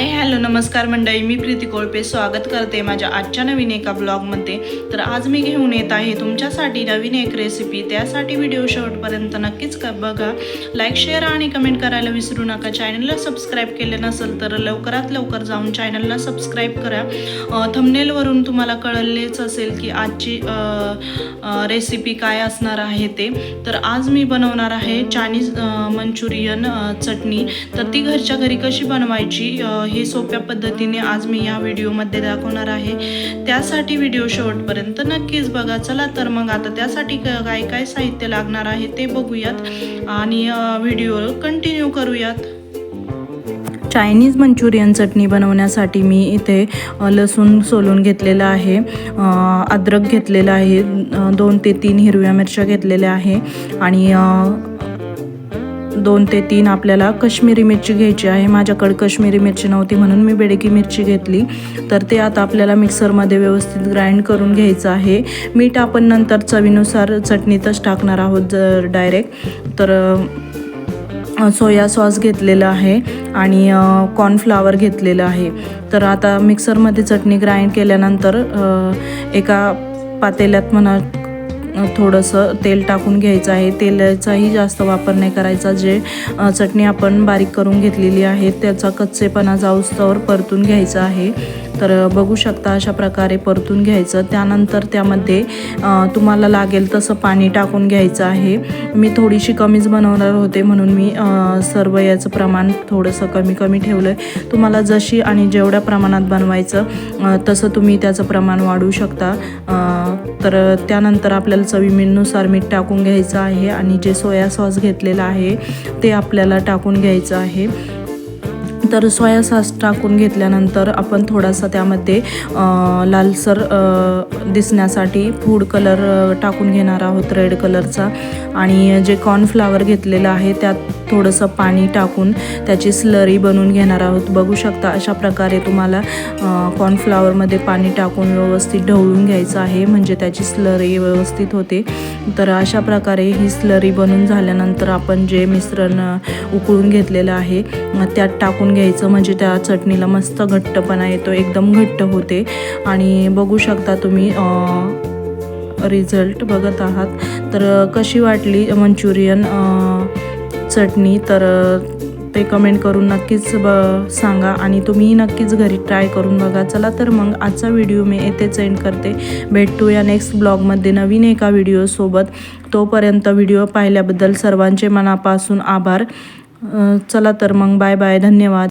I hello नमस्कार मंडळी मी प्रीती कोळपे स्वागत करते माझ्या आजच्या नवीन एका ब्लॉगमध्ये. तर आज मी घेऊन येत आहे तुमच्यासाठी नवीन एक रेसिपी त्यासाठी व्हिडिओ शेवटपर्यंत नक्कीच बघा. लाईक शेअर आणि कमेंट करायला विसरू नका. चॅनलला सबस्क्राईब केले नसेल तर लवकरात लवकर जाऊन चॅनलला सबस्क्राईब करा. थंबनेलवरून तुम्हाला कळलेच असेल की आजची रेसिपी काय असणार आहे ते. तर आज मी बनवणार आहे चायनीज मंचुरियन चटणी. तर ती घरच्या घरी कशी बनवायची हे सो सोप्या पद्धतीने आज मी या व्हिडिओमध्ये दाखवणार आहे. त्यासाठी व्हिडिओ शेवटपर्यंत नक्कीच बघा. चला तर मग आता त्यासाठी क- काय काय साहित्य लागणार आहे ते बघूयात आणि व्हिडिओ कंटिन्यू करूयात. चायनीज मंचुरियन चटणी बनवण्यासाठी मी इथे लसूण सोलून घेतलेलं आहे. अद्रक घेतलेलं आहे. दोन ते तीन हिरव्या मिरच्या घेतलेल्या आहे. आणि दोन ते तीन आपल्याला कश्मीरी मिरची घ्यायची आहे. माझ्याकडे कश्मीरी मिरची नव्हती म्हणून मी बेडकी मिरची घेतली. तर ते आता आपल्याला मिक्सरमध्ये व्यवस्थित ग्राइंड करून घ्यायचं आहे. मीठ आपण नंतर चवीनुसार चटणीतच टाकणार आहोत जर डायरेक्ट तर सोया सॉस घेतलेलं आहे आणि कॉर्नफ्लावर घेतलेलं आहे. तर आता मिक्सरमध्ये चटणी ग्राइंड केल्यानंतर एका पातेल्यात म्हणा थोडंसं तेल टाकून घ्यायचं आहे. तेलाचाही जास्त वापर नाही करायचा. जे चटणी आपण बारीक करून घेतलेली आहे त्याचा कच्चेपणा जाऊस्तवर परतून घ्यायचा आहे. तर बघू शकता अशा प्रकारे परतून घ्यायचं. त्यानंतर त्यामध्ये तुम्हाला लागेल तसं पाणी टाकून घ्यायचं आहे. मी थोडीशी कमीच बनवणार होते म्हणून मी सर्व याचं प्रमाण थोडंसं कमी कमी ठेवलं आहे तुम्हाला जशी आणि जेवढ्या प्रमाणात बनवायचं तसं तुम्ही त्याचं प्रमाण वाढवू शकता. तर त्यानंतर आपल्याला चवीमीनुसार मीठ टाकून घ्यायचं आहे आणि जे सोया सॉस घेतलेलं आहे ते आपल्याला टाकून घ्यायचं आहे. तर सोया सॉस टाकून घेतल्यानंतर आपण थोडासा त्यामध्ये लालसर दिसण्यासाठी फूड कलर टाकून घेणार आहोत रेड कलरचा. आणि जे कॉर्नफ्लावर घेतलेलं आहे त्यात थोडंसं पाणी टाकून त्याची स्लरी बनवून घेणार आहोत. बघू शकता अशा प्रकारे तुम्हाला कॉर्नफ्लावरमध्ये पाणी टाकून व्यवस्थित ढवळून घ्यायचं आहे म्हणजे त्याची स्लरी व्यवस्थित होते. तर अशा प्रकारे ही स्लरी बनून झाल्यानंतर आपण जे मिश्रण उकळून घेतलेलं आहे त्यात टाकून घ्यायचं म्हणजे त्या चटणीला मस्त घट्टपणा येतो एकदम घट्ट होते. आणि बघू शकता तुम्ही रिझल्ट बघत आहात. तर कशी वाटली मंचुरियन चटणी? तर ते कमेंट करून नक्कीच ब सांगा. आणि तुम्ही नक्कीच घरी ट्राय करून बघा. चला तर मग आजचा व्हिडिओ मी येथेच एंड करते. भेटू या नेक्स्ट ब्लॉगमध्ये नवीन एका व्हिडिओसोबत तोपर्यंत व्हिडिओ पाहिल्याबद्दल सर्वांचे मनापासून आभार. चला तर मग बाय बाय धन्यवाद.